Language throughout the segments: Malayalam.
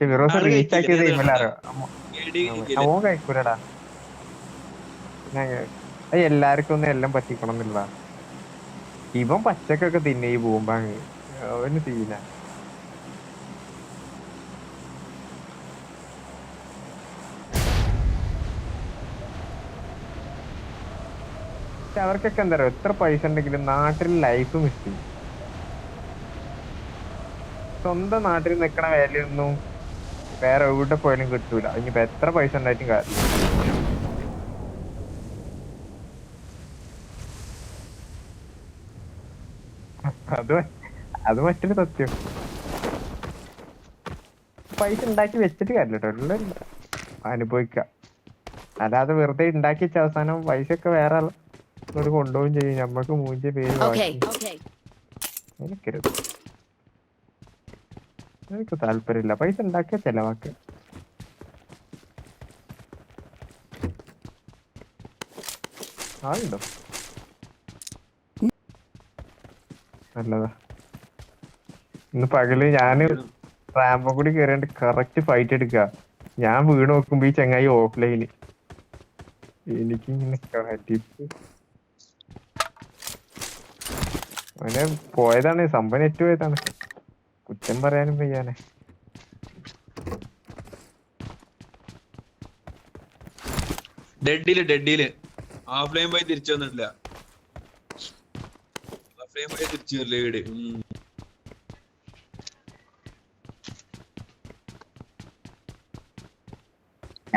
ഫിറോസ് റീച്ച് ആക്കിയത്. അവൻ കഴിക്കൂലടാ ഞാൻ- എല്ലാവർക്കും ഒന്നും എല്ലാം പറ്റിക്കണം എന്നില്ല ഇവൻ പച്ചക്കൊക്കെ തിന്നെ ഈ ബൂമ്പാങ് അവന് തീന പക്ഷെ അവർക്കൊക്കെ എന്താ പറയുക എത്ര പൈസ ഉണ്ടെങ്കിലും നാട്ടിൽ ലൈഫ് മിസ് ചെയ്യും സ്വന്തം നാട്ടിൽ നിൽക്കണ വിലയൊന്നും വേറെ എവിടെ പോയാലും കിട്ടൂല. ഇനിയിപ്പോ എത്ര പൈസ ഉണ്ടായിട്ടും കാര്യം അത് അത് മറ്റൊരു സത്യം. പൈസ ഉണ്ടാക്കി വെച്ചിട്ട് കാര്യമില്ല കേട്ടോ. അനുഭവിക്ക. അല്ലാതെ വെറുതെ ഉണ്ടാക്കി വെച്ച അവസാനം പൈസ ഒക്കെ വേറെ കൊണ്ടുപോകും ചെയ്യും. നമ്മക്ക് മൂഞ്ച പേര്. എനിക്കരുത് എനിക്ക് താല്പര്യമില്ല. പൈസ ഉണ്ടാക്കിയ ചെലവാക്ക. ആളുണ്ടോ? നല്ലതാ. ഇന്ന് പകൽ ഞാൻ റാമ്പോ കൂടി കയറിയിട്ട് കറക്റ്റ് ഫൈറ്റ് എടുക്ക. ഞാൻ വീട് നോക്കുമ്പോ ഈ ചങ്ങായി ഓഫ്ലൈന് എനിക്ക് ഇങ്ങനെ പോയതാണ്. സംഭവം ഏറ്റവും പോയതാണ്. കുറ്റം പറയാനും വയ്യാനെ. ഡെഡിൽ ഡെഡിൽ ഓഫ്ലൈൻ പോയി തിരിച്ചു വന്നിട്ടില്ല. ഓഫ്ലൈൻ പോയി തിരിച്ചു വരില്ല വീട്?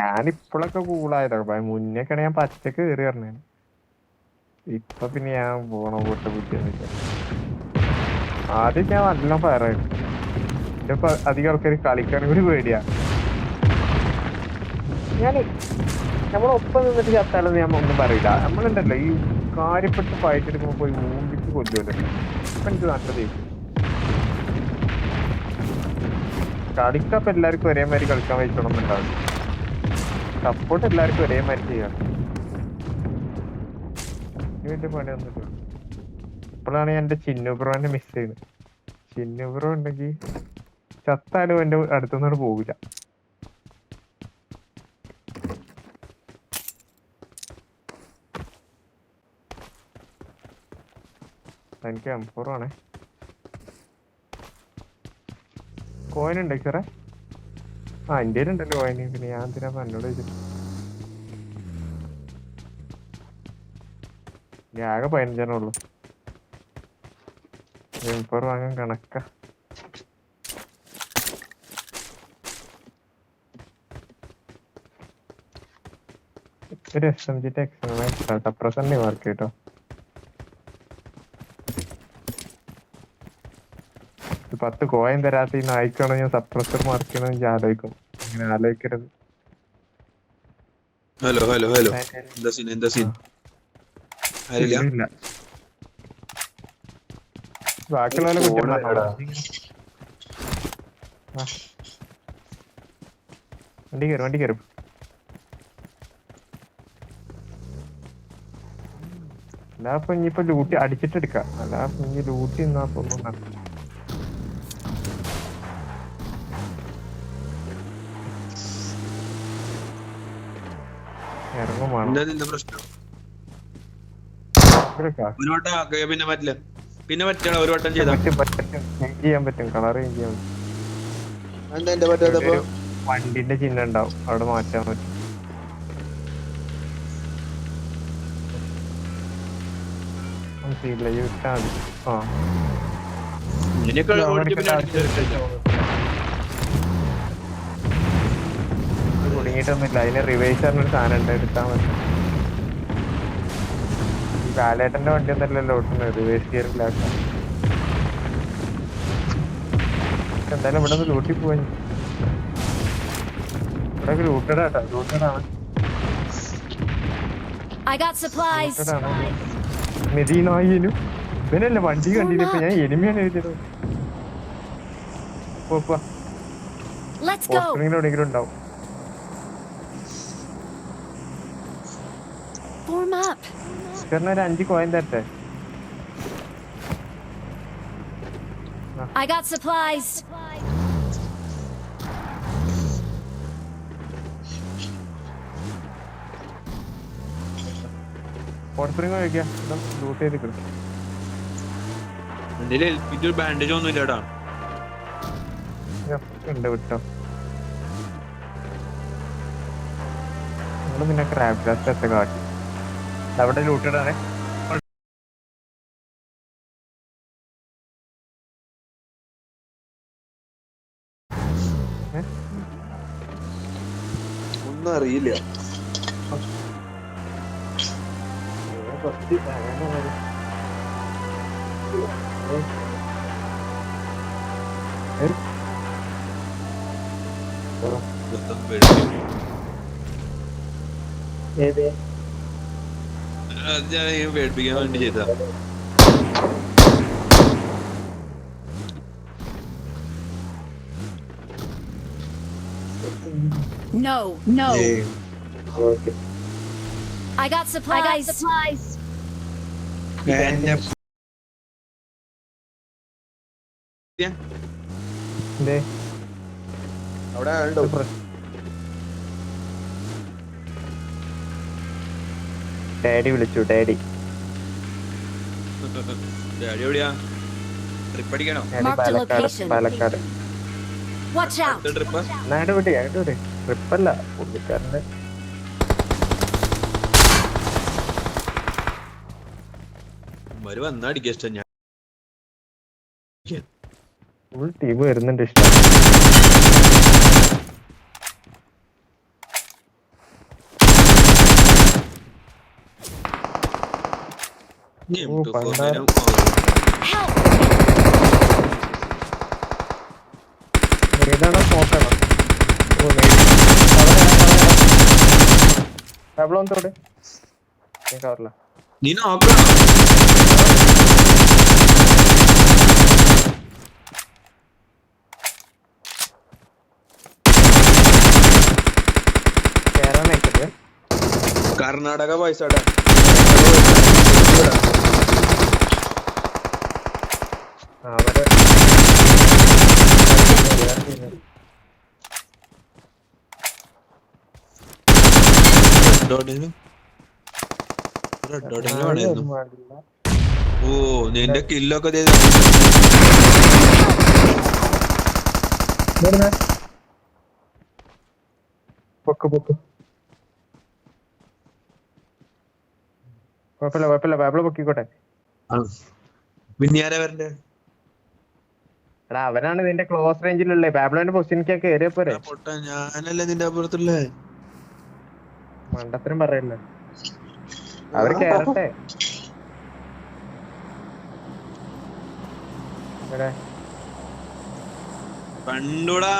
ഞാനിപ്പോഴൊക്കെ ഞാൻ ഇപ്പോഴൊക്കെ കൂളായതാ മുന്നേക്കാണ് ഞാൻ പച്ചക്ക് കയറി പറഞ്ഞേ ഇപ്പൊ പിന്നെ ഞാൻ പോണ പോട്ട് ബുദ്ധിയൊന്നുമില്ല. ആദ്യം ഞാൻ നല്ല ഫയറായിരുന്നു ഇപ്പൊ അധികം ആൾക്കാർ കളിക്കാൻ കൂടി പേടിയാ. ഞാൻ നമ്മളൊപ്പം നിന്നിട്ട് ചത്താലെന്ന് ഞാൻ ഒന്നും പറയില്ല. നമ്മളുണ്ടല്ലോ ഈ കാര്യപ്പെട്ട് ഫൈറ്റ് എടുക്കുമ്പോ പോയി ഊമ്പിച്ച് കൊല്ലുമല്ലോ ഇപ്പൊ എനിക്ക് നല്ല ദേഷ്യം. കളിക്കപ്പ് എല്ലാവർക്കും ഒരേമാതിരി കളിക്കാൻ വെക്കണം എന്നുണ്ടാവില്ല സപ്പോർട്ട് എല്ലാവർക്കും ഒരേമാതിരി ചെയ്യണം വലിയ പണിയൊന്നുമില്ല. ഇപ്പോഴാണ് എന്റെ ചിന്നു ബ്രോനെ മിസ് ചെയ്യുന്നത്. ചിന്നു ബ്രോ ഉണ്ടെങ്കിൽ ചത്താലും എന്റെ അടുത്തുനിന്നോട് പോകില്ല എനിക്ക് എം ഫോർ ആണേ. കോയിൻ ഉണ്ട് സാറേ ആ എന്റെ ഉണ്ടല്ലോ കോയിൻ പിന്നെ ഞാൻ എന്തിനാ എന്നോട് ചോദിച്ചു ആകെ പതിനഞ്ചെണ്ണേ ഉള്ളു. എം ഫോർ വാങ്ങാൻ കണക്കാ. ഒരു എസ് എം ജിന്റെ എക്സാം സപ്രസന്റെ മാർക്ക് കേട്ടോ. പത്ത് കോയം തരാത്ത ഈ നായിക്കാണോ ഞാൻ സപ്രസർ മാർക്ക് ചെയ്യണമെന്ന് ഞാൻ ആലോചിക്കും. അങ്ങനെ ആലോചിക്കരുത്. ഹലോ ഹലോ ഹലോ എന്താ സീൻ എന്താ സീൻ കുറ്റം വണ്ടി കയറും വണ്ടി കയറും അല്ലാ ഇപ്പൊ ഇനിയിപ്പോ ലൂട്ടി അടിച്ചിട്ടെടുക്കാം. അല്ലാപ്പൊ ഇനി ലൂട്ടി നിന്നാ ഒന്നും നടക്കില്ല. പിന്നെ പറ്റില്ല. പിന്നെ പറ്റണം ഒരു വട്ടം ചെയ്താ? പറ്റും പറ്റും. ചെയ്യാൻ പറ്റും. കളർ ചെയ്യാൻ പറ്റും. വണ്ടിന്റെ ചിഹ്നം ഉണ്ടാവും. അവിടെ മാറ്റാൻ പറ്റും. മനസ്സിലായില്ല ഈ വിട്ടാ മതി ആ. ഇങ്ങനെയൊക്കെ ഇത് ഓടിച്ച് പിന്നെ അവർക്ക് അടിച്ച് ഇത് കുടുങ്ങിയിട്ടൊന്നുമില്ല അതിന് റിവേഴ്സ് പറഞ്ഞൊരു സാധനം ഉണ്ട് എടുത്താൽ മതി. ഈ കാലേട്ടന്റെ വണ്ടി ഒന്നല്ലല്ലോ ഓട്ടുന്നത് റിവേഴ്സ് ഗിയറിലാക്കാം എന്തായാലും ഇവിടെ നിന്ന് ലൂട്ടി പോവാൻ ഇവിടെ ലൂട്ടഡാട്ടാ ലൂട്ടഡാണ് I got supplies. മെദീനായിനും ഇവനല്ലേ വണ്ടി കണ്ടില്ല ഇപ്പൊ ഞാൻ എനിമിയാണ് എഴുതിയത്. എവിടെയെങ്കിലും ഉണ്ടാവും. ഒരു അഞ്ച് കോയിൻ തരട്ടെ. I got supplies. ഹോട്ട്സ്പ്രിങ് കഴിക്കാം. ലൂട്ട് ചെയ്ത് കിട്ടും. എന്റെ ഒരു ബാൻഡേജ് ഒന്നും ഇല്ലടാ. ഉണ്ട് വിട്ടോ. നമ്മൾ പിന്നെ ക്രാബ് ഒക്കെ കാട്ടി. അവിടെ ലൂട്ടിടാണേ ഒന്നും അറിയില്ല. മൊത്തം പേടിപ്പിക്കും. അത് ഞാൻ ഈ പേടിപ്പിക്കാൻ വേണ്ടി ചെയ്താ No, no. ഏയ്. I got supplies. I got supplies. അവിടെ ആളുണ്ടോ. ഡാഡി വിളിച്ചു ഡാഡി. ഡാഡി എവിടെയാ? ട്രിപ്പ് അടിക്കണോ? പാലക്കാട്. പാലക്കാട്. ട്രിപ്പ് ട്രിപ്പല്ല പുള്ളിക്കാരന്റെ മരു വന്നാ അടിക്കാൻ ഇഷ്ടം. ഞാൻ ഫുൾ ടീം വരുന്നുണ്ട് ഇഷ്ടം. ഇനി ഓ, M24 പണ്ടാരം. നേരം ആവും. ഓ ഏതാണോ നോക്കണം ഡബിൾ തോടെ കവറില്ല നീ നോക്കണം കേറാൻ നയിക്കട്ടെ ഓ നിന്റെ കില്ലൊക്കെ ചെയ്ത് പൊക്ക് പൊക്ക്. കുഴപ്പമില്ല കുഴപ്പമില്ല. ബാബിൾ പൊക്കിക്കോട്ടെ. പിന്നെ ആരാ വരണ്ടേ? എടാ അവനാണ് നിന്റെ ക്ലോസ് റേഞ്ചിലുള്ള ബാബിളോന്റെ പൊസിഷനിക്ക് കയറിയ പോരെ. ഞാനല്ലേ നിന്റെ അപ്പുറത്തുള്ളേ? മണ്ടത്തരം പറയല്ലേ. അവർ കേറട്ടെ? കണ്ടൂടാ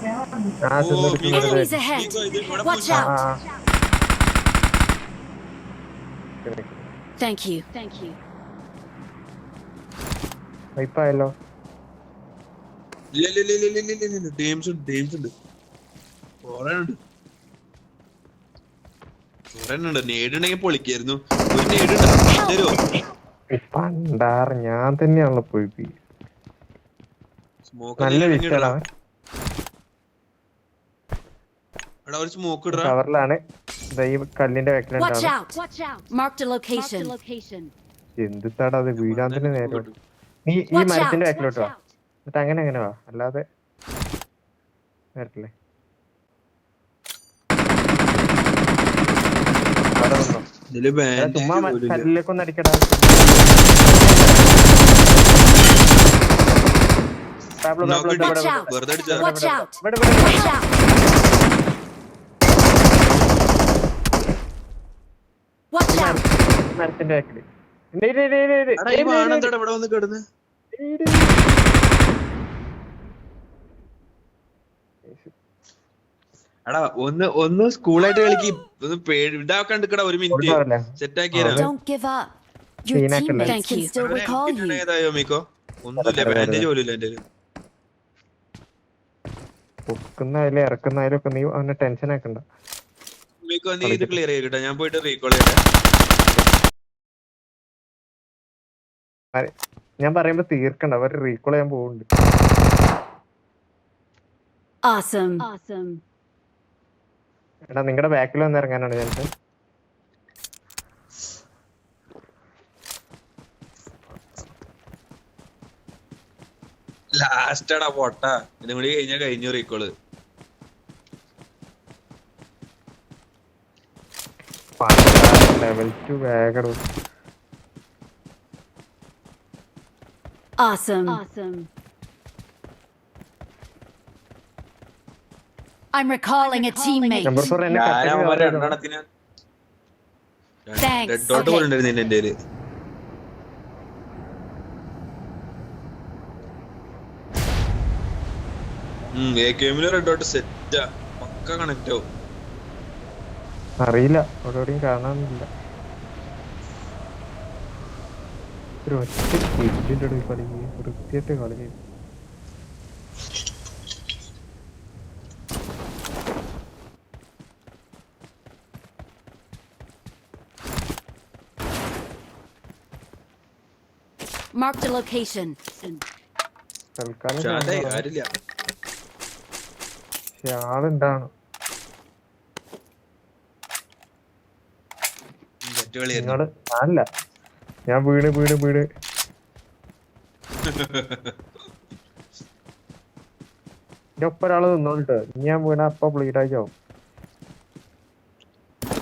Enemies ahead. Watch out. Thank you. Thank you. ഇപ്പായല്ലോ ഇല്ല ഇല്ല ഇല്ല ഇല്ല ഇല്ല ഇല്ല ഉണ്ട് ടീംസ് ഉണ്ട് കൊറേ ഉണ്ട് കൊറേ ഉണ്ട് നേടുണ്ടെങ്കിൽ പൊളിക്കായിരുന്നു. ഒരു നേട് തരുമോ പണ്ടാറ് ഞാൻ തന്നെയാണല്ലോ പോയി നല്ല വിഷയമാണ് ഒരു സ്മോക്ക് ഇടറാ കവറിലാണ്. ഈ കല്ലിന്റെ. എന്ത് തടാ അത്? വീഴാൻ തന്നെ നേരെ നീ ഈ. മരത്തിന്റെ ബാക്കിലോട്ട് വാ. എന്നിട്ട് അങ്ങനെ അങ്ങനെ വാ. അല്ലാതെ വരട്ടില്ലേ അവിടെ നിന്നോ. ഇതിൽ എടാ, ചുമ്മാ മ- ബാൻഡേജ് കല്ലിലേക്കൊന്ന് അടിക്കടാ പാബ്ലോ, പാബ്ലോ, ഇവിടെ, Watch ഇവിടെ, out. വെറുതെ അടിച്ചാ Watch out. ഇവിടെ, ഇവിടെ, ഇവിടെ. Watch out. Watch out. മരത്തിന്റെ ബാക്കിൽ. കിടന്ന്. എടാ ഒന്ന് ഒന്ന് സ്കൂളായിട്ട് കളിക്ക്. ഒന്ന് പേടി ഇതാക്കാൻ എടുക്കടാ ഒരു മിനിറ്റ് സെറ്റ് ആക്കി തരാം Don't give up. Your Tina can teammates can still recall you. ഏതായോ മീക്കോ? ഒന്നുമില്ല അതെ, അതെ, ബാൻഡേജ് അതെ. പോലും ഇല്ല എന്റെ പൊക്കുന്നായാലും ഇറക്കുന്നായാലും ഒക്കെ നീ അവനെ ടെൻഷൻ ആക്കണ്ട. മിക്കോ നീ ഇത് ക്ലിയർ ചെയ്യട്ടെ ഞാൻ പോയിട്ട് റീകോൾ ചെയ്യട്ടെ ആരെ- ഞാൻ പറയുമ്പോ തീർക്കണ്ട. അവർ റീകോൾ ചെയ്യാൻ പോകുന്നുണ്ട് Awesome. Awesome. എടാ നിങ്ങളുടെ ബാക്കിൽ വന്ന് ഇറങ്ങാനാണ് ചാൻസ് ലാസ്റ്റാടാ പൊട്ട ഇതും കൂടി കഴിഞ്ഞാ കഴിഞ്ഞു recall level two bag Awesome. Awesome. I'm recalling a teammate. Number four എന്നെ ഞാൻ അവന്മാരെ രണ്ടെണ്ണത്തിന് Thanks. Red dot Okay. പോലെ ഉണ്ടായിരുന്നു എന്റെ കയ്യിൽ എ കെ എമ്മിൽ റെഡ് ഡോട്ട് സെറ്റാ പക്ക കണക്ട് ആവും അറിയില്ല അവിടെ എവിടെയും കാണാനില്ല ഒരു ഒറ്റ കളി വൃത്തിയായിട്ട് കളി ചെയ്യും. Marked a location. തൽക്കാലം ആളുണ്ടാണ്. നിങ്ങൾ അല്ല ഞാൻ വീണ് വീണ് വീണ്. എന്റെ ഒപ്പം ഒരാൾ നിന്നോണ്ട് ഇനി ഞാൻ വീണ അപ്പൊ ബ്ലീഡ് ആയി ആവും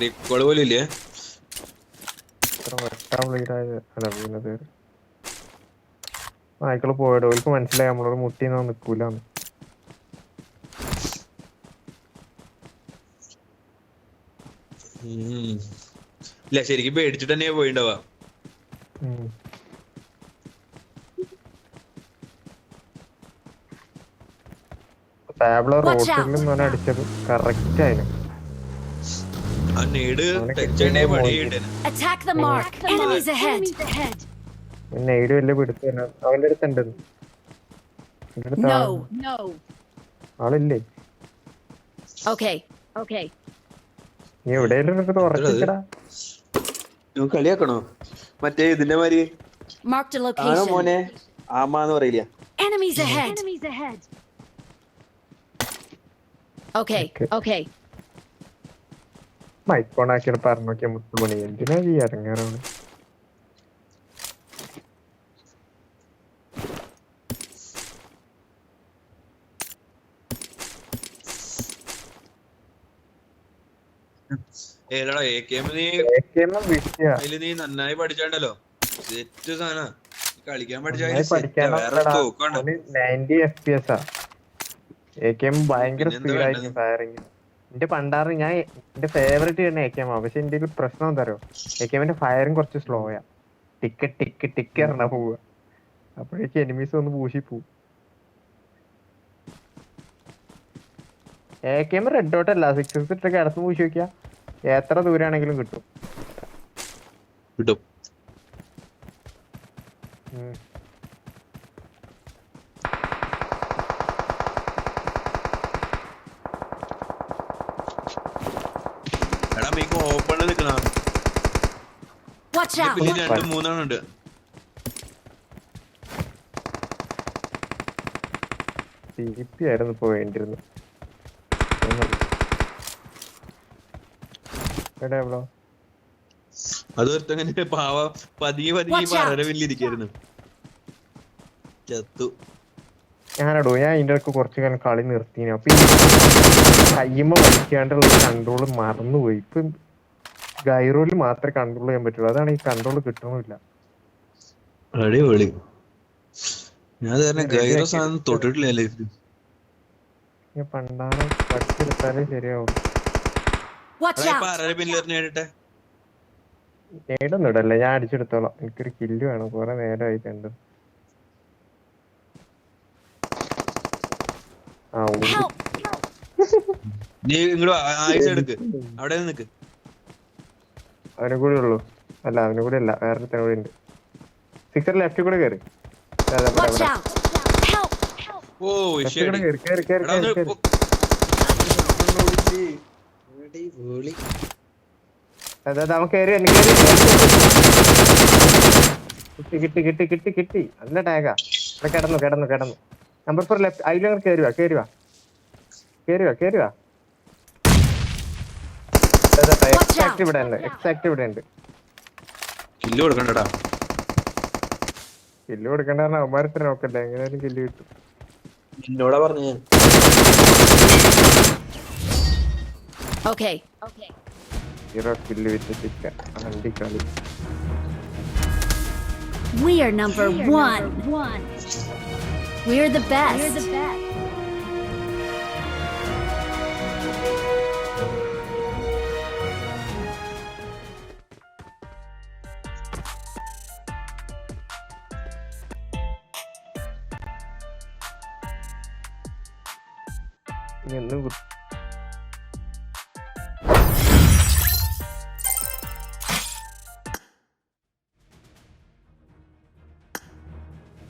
റീക്കോൾ പോലും ഇല്ലേ? ഇത്ര വെട്ടാൻ ബ്ലീഡ് ആയത്. അല്ല വീണത്. നായ്ക്കൾ പോയടോ ഓർക്ക് മനസ്സിലായി. നമ്മളോട് മുട്ടിന്ന് നിക്കൂലെന്ന്. നിക്കൂല ഇല്ല ശരിക്കും പേടിച്ചിട്ട് തന്നെയാ പോയിണ്ടാവാ. റോട്ടിൽ നിന്നാണ് അടിച്ചത് കറക്റ്റ് ആയിരുന്നു ആ നേട് പണി മോൻ. Attack the mark. Enemies ahead. ഏഴ് വലിയ പിടുത്തല്ല അവന്റെ അടുത്ത് ഉണ്ട് എന്റെ ആള്- No. ആളില്ലേ Okay. Okay. നീ എവിടെയെങ്കിലും നിനക്ക് നിങ്ങൾ കളിയാക്കണോ മറ്റേ ഇതിന്റെ മാതിരി. മോനെ ആമാന്ന് പറയില്ല Enemies ahead. Enemies ahead. Okay. Okay. പറഞ്ഞു നോക്കിയ മുത്തുമണി എന്തിനാ ഈ ഇറങ്ങാറാണ് ഏടാ എ കെ എം നീ അതിൽ നീ നന്നായി പഠിച്ചാണ്ടല്ലോ. സെറ്റ് സാധന. കളിക്കാൻ പഠിച്ചാൽ വേറെ. തോക്കാണ് അവന് 90 FPS ആ. എ കെ എം ഭയങ്കര സ്പീഡായിരിക്കും ഫയറിങ് എന്റെ പണ്ടാറ് ഞാൻ എന്റെ ഫേവറേറ്റ് തന്നെ എ കെ എം ആ. പക്ഷെ എന്റെ പ്രശ്നം എന്താ അറിയോ എ കെ എമ്മിന്റെ ഫയറിങ് കുറച്ച് സ്ലോയാ ടിക്ക് ടിക്ക് ടിക്ക് എറണ പോവുക. അപ്പോഴേക്ക് എനിമീസ് ഒന്ന് പൂശി പോവും. A K M red dot അല്ല. സിക്സ് സിക്സ് ഇട്ടൊക്കെ അടുത്ത് പൂശി നോക്കിയാ എത്ര ദൂരാണെങ്കിലും കിട്ടും. കിട്ടും. എടാ മീക്ക് ഓപ്പണിൽ നിൽക്കണ Watch പിന്നെ രണ്ട് മൂന്നെണ്ണം ഉണ്ട് പി ആയിരുന്നു ഇപ്പൊ വേണ്ടിരുന്നു എവിടെ ബ്രോ അത് ഒരുത്തങ്ങനെ പാവ പതിയെ പതിയെ Watch out. ചത്തു. ഞാനടോ ഞാൻ ഇതിന്റെ ഇടയ്ക്ക് കുറച്ച് കാലം കളി നിർത്തിന് അപ്പൊ കയ്യുമ്പോ വലിക്കാണ്ടുള്ള കൺട്രോൾ മറന്നുപോയി. ഇപ്പൊ ഗൈറോയിൽ മാത്രമേ കൺട്രോൾ ചെയ്യാൻ പറ്റുള്ളൂ. അതാണ് ഈ കൺട്രോൾ കിട്ടണില്ല അടിപൊളി. ഞാൻ തന്നെ ഗൈറോ സാധനം തൊട്ടിട്ടില്ല ലൈഫിൽ. പണ്ടാണ് പഠിച്ചെടുത്താലേ ശരിയാവും Watch out. പറര പിന്നിലെറിഞ്ഞ കേട്ടെ നേടൊന്നും ഇടല്ലേ ഞാൻ അടിച്ചെടുത്തോളാം. എനിക്കൊരു കില്ല് വേണം. കുറെ നേരമായി കണ്ടു ആ ഊരി. Help. നീ ഇങ്ങോട്ട് ആയിസ് എടുക്ക്. അവിടെ നിക്ക്. അവനും കൂടി ഉള്ളൂ. അല്ല അവനും കൂടെ അല്ല. വേറെ കൂടി ഉണ്ട്. സിക്സർ ലെഫ്റ്റ് കൂടെ കയറി. ഓ കയറി കയറി കയറി പോ- അടിപൊളി. അതെ അവൻ കയറി എനിക്ക് കിട്ടി കിട്ടി കിട്ടി കിട്ടി കിട്ടി. നല്ല ടാഗാ. ഇവിടെ കിടന്നു കിടന്നു കിടന്നു. നമ്പർ ഫോർ ലെഫ്റ്റ് അതിലങ്ങനെ കയറുക കയറുക കയറുക കയറുക എക്സാക്ട് ഇവിടെ ഉണ്ട് എക്സാക്ട് ഇവിടെ ഉണ്ട്. കില്ല് കൊടുക്കണ്ടടാ. കില്ല് കൊടുക്കണ്ട അവന്മാരത്തിന് നോക്കല്ലേ എങ്ങനെയാലും കില്ല് കിട്ടും. എന്നോടാ പറഞ്ഞു ഞാൻ. Okay. Okay. We are number, we are one. number one. We're the best. We're the best.